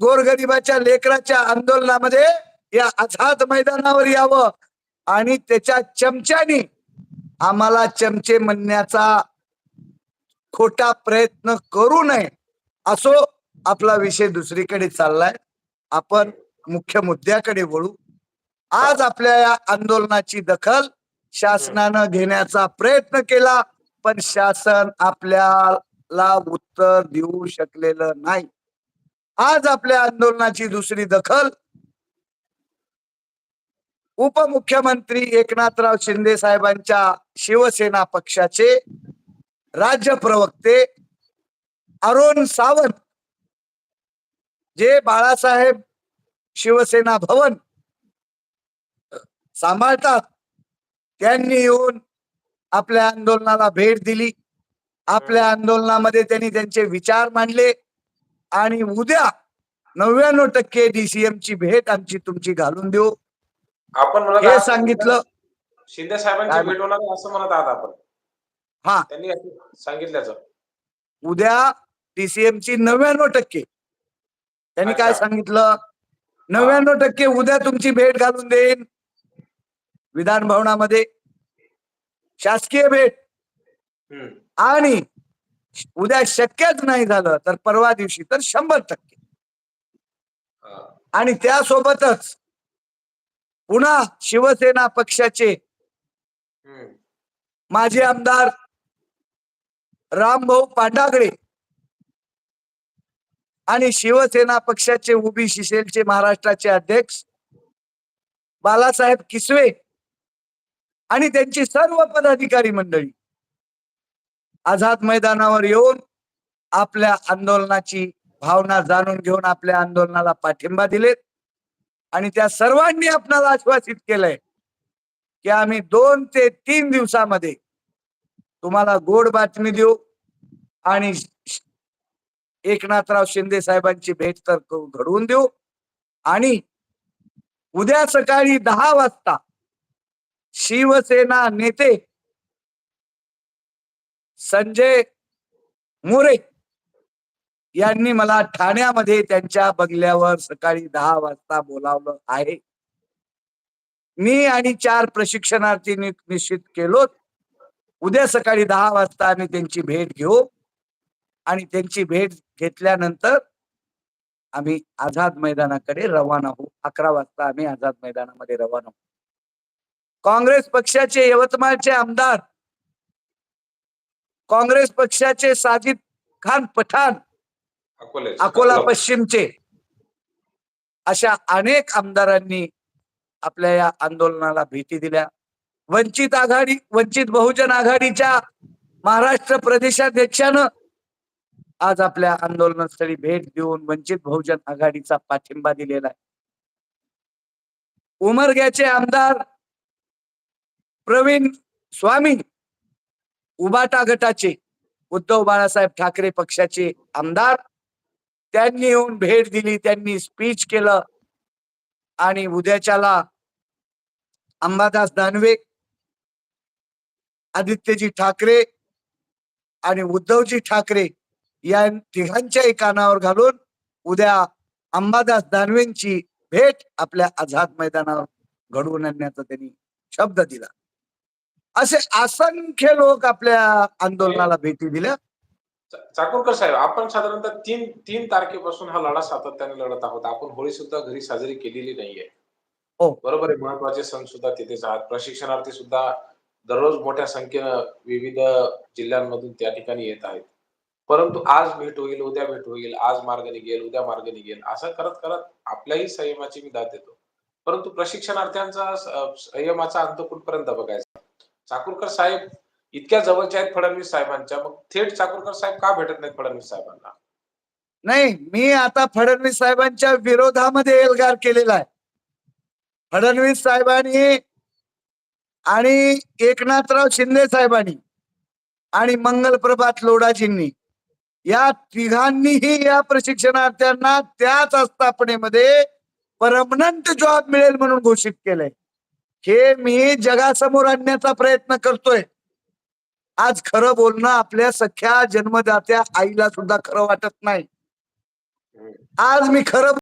गोरगरिबाच्या लेकराच्या आंदोलनामध्ये या आझाद मैदानावर यावं. आणि त्याच्या चमच्यानी आम्हाला चमचे म्हणण्याचा खोटा प्रयत्न करू नये असो आपला विषय दुसरीकडे चाललाय. आपण मुख्य मुद्द्याकडे वळू. आज आपल्या या आंदोलनाची दखल शासनानं घेण्याचा प्रयत्न केला पण शासन आपल्याला उत्तर देऊ शकलेलं नाही. आज आपल्या आंदोलनाची दुसरी दखल. उपमुख्यमंत्री एकनाथराव शिंदे साहेबांच्या शिवसेना पक्षाचे राज्य प्रवक्ते अरुण सावंत जे बाळासाहेब शिवसेना भवन सांभाळतात त्यांनी येऊन आपल्या आंदोलनाला भेट दिली. आपल्या आंदोलनामध्ये त्यांनी त्यांचे विचार मांडले. आणि उद्या नव्याण्णव टक्के डीसीएम ची भेट आमची तुमची घालून देऊ. आपण हे सांगितलं. शिंदे साहेबांची भेट होणार असं म्हणत आहात आपण. हा. त्यांनी सांगितल्याचं. उद्या डीसीएम ची नव्याण्णव टक्के. त्यांनी काय. सांगितलं? नव्याण्णव टक्के उद्या तुमची भेट घालून देईन. विधान भवनामध्ये शासकीय भेट. आणि उद्या शक्यच नाही झालं तर परवा दिवशी तर शंभर टक्के. आणि त्यासोबतच पुन्हा शिवसेना पक्षाचे. माजी आमदार रामभाऊ पांडागळे आणि शिवसेना पक्षाचे ओबीसी सेलचे महाराष्ट्राचे अध्यक्ष बालासाहेब किसवे आणि त्यांची सर्व पदाधिकारी मंडळी आझाद मैदानावर येऊन आपल्या आंदोलनाची भावना जाणून घेऊन आपल्या आंदोलनाला पाठिंबा दिलेत. आणि त्या सर्वांनी आपणाला आश्वासित केलंय की आम्ही दोन ते तीन दिवसामध्ये तुम्हाला गोड बातमी देऊ आणि एकनाथराव शिंदे साहेबांची भेट तर घडवून देऊ. आणि उद्या सकाळी दहा वाजता शिवसेना नेते संजय मोरे यांनी मला ठाण्यामध्ये त्यांच्या बंगल्यावर सकाळी दहा वाजता बोलावलं आहे. मी आणि चार प्रशिक्षणार्थी निश्चित केलो उद्या सकाळी दहा वाजता आम्ही त्यांची भेट घेऊ. आणि त्यांची भेट घेतल्यानंतर आम्ही आझाद मैदानाकडे रवाना होऊ. अकरा वाजता आम्ही आझाद मैदानामध्ये रवाना होऊ. काँग्रेस पक्षाचे यवतमाळचे आमदार काँग्रेस पक्षाचे साजिद खान पठाण अकोले पश्चिमचे अशा अनेक आमदारांनी आपल्या या आंदोलनाला भेटी दिल्या. वंचित आघाडी वंचित बहुजन आघाडीच्या महाराष्ट्र प्रदेशाध्यक्षानं आज आपल्या आंदोलनास्थळी भेट देऊन वंचित बहुजन आघाडीचा पाठिंबा दिलेला आहे. उमरग्याचे आमदार प्रवीण स्वामी उबाटा गटाचे उद्धव बाळासाहेब ठाकरे पक्षाचे आमदार. त्यांनी येऊन भेट दिली त्यांनी स्पीच केलं. आणि उद्याच्याला अंबादास दानवे आदित्यजी ठाकरे आणि उद्धवजी ठाकरे या तिघांच्याही कानावर घालून उद्या अंबादास दानवेंची भेट आपल्या आझाद मैदानावर घडवून आणण्याचा त्यांनी शब्द दिला. असे असंख्य लोक आपल्या आंदोलनाला भेटी दिल्या. चाकूरकर साहेब आपण साधारणतः तीन तीन तारखेपासून हा लढा सातत्याने लढत आहोत. आपण होळी सुद्धा घरी साजरी केलेली नाहीये. हो. बरोबर आहे महत्त्वाचे सण सुद्धा तिथेच आहात प्रशिक्षणार्थी सुद्धा दररोज मोठ्या संख्येनं विविध जिल्ह्यांमधून त्या ठिकाणी येत आहेत. परंतु आज भेट होईल उद्या भेट होईल आज मार्ग निघेल उद्या मार्ग निघेल असं करत करत आपल्याही संयमाची मी दाद देतो. परंतु प्रशिक्षणार्थ्यांचा संयमाचा अंत कुठपर्यंत बघायचा? चाकूरकर साहेब इतक्या जवळच्या आहेत फडणवीस साहेबांच्या. मग थेट चाकूरकर साहेब का भेटत नाहीत फडणवीस साहेबांना? नाही मी आता फडणवीस साहेबांच्या विरोधामध्ये एल्गार केलेला आहे. फडणवीस साहेबांनी आणि एकनाथराव शिंदे साहेबांनी आणि मंगल प्रभात या तिघांनीही या प्रशिक्षणार्थ्यांना त्याच आस्थापनेमध्ये परमनंट जॉब मिळेल म्हणून घोषित केलंय. हे मी जगासमोर आणण्याचा प्रयत्न करतोय. आज खरं बोलणं आपल्या सख्या जन्मदात्या आईला सुद्धा खरं वाटत नाही. आज मी खरं